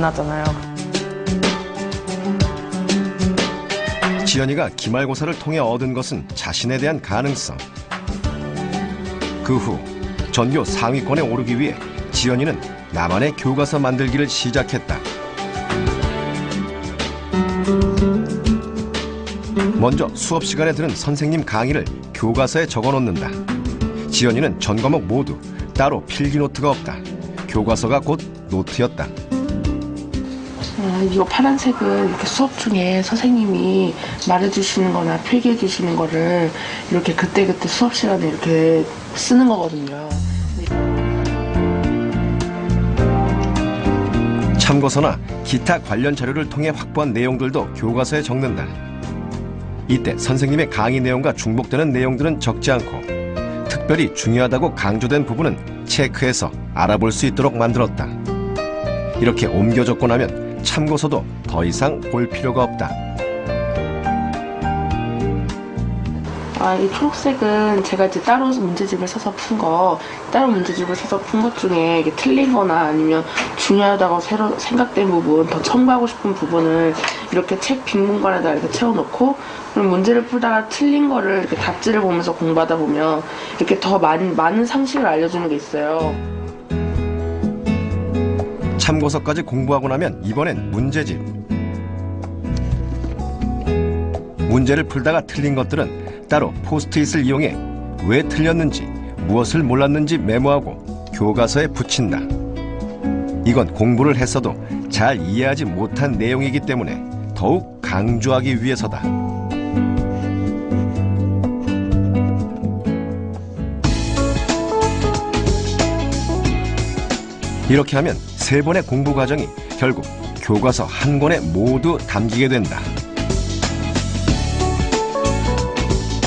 끝나잖아요. 지연이가 기말고사를 통해 얻은 것은 자신에 대한 가능성. 그 후 전교 상위권에 오르기 위해 지연이는 나만의 교과서 만들기를 시작했다. 먼저 수업 시간에 들은 선생님 강의를 교과서에 적어 놓는다. 지연이는 전 과목 모두 따로 필기 노트가 없다. 교과서가 곧 노트였다. 아, 이거 파란색은 이렇게 수업 중에 선생님이 말해주시는 거나 필기해 주시는 거를 이렇게 그때그때 수업 시간에 이렇게 쓰는 거거든요. 참고서나 기타 관련 자료를 통해 확보한 내용들도 교과서에 적는다. 이때 선생님의 강의 내용과 중복되는 내용들은 적지 않고 특별히 중요하다고 강조된 부분은 체크해서 알아볼 수 있도록 만들었다. 이렇게 옮겨 적고 나면 참고서도 더 이상 볼 필요가 없다. 아, 이 초록색은 제가 이제 따로 문제집을 써서 푼 거, 따로 문제집을 써서 푼 것 중에 이게 틀린 거나 아니면 중요하다고 새로 생각된 부분, 더 첨가하고 싶은 부분을 이렇게 책 빈 공간에다 이렇게 채워놓고, 그럼 문제를 풀다가 틀린 거를 이렇게 답지를 보면서 공부하다 보면 이렇게 더 많은, 많은 상식을 알려주는 게 있어요. 참고서까지 공부하고 나면 이번엔 문제집. 문제를 풀다가 틀린 것들은 따로 포스트잇을 이용해 왜 틀렸는지 무엇을 몰랐는지 메모하고 교과서에 붙인다. 이건 공부를 했어도 잘 이해하지 못한 내용이기 때문에 더욱 강조하기 위해서다. 이렇게 하면 세 번의 공부 과정이 결국 교과서 한 권에 모두 담기게 된다.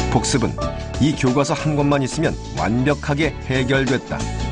복습은 이 교과서 한 권만 있으면 완벽하게 해결됐다.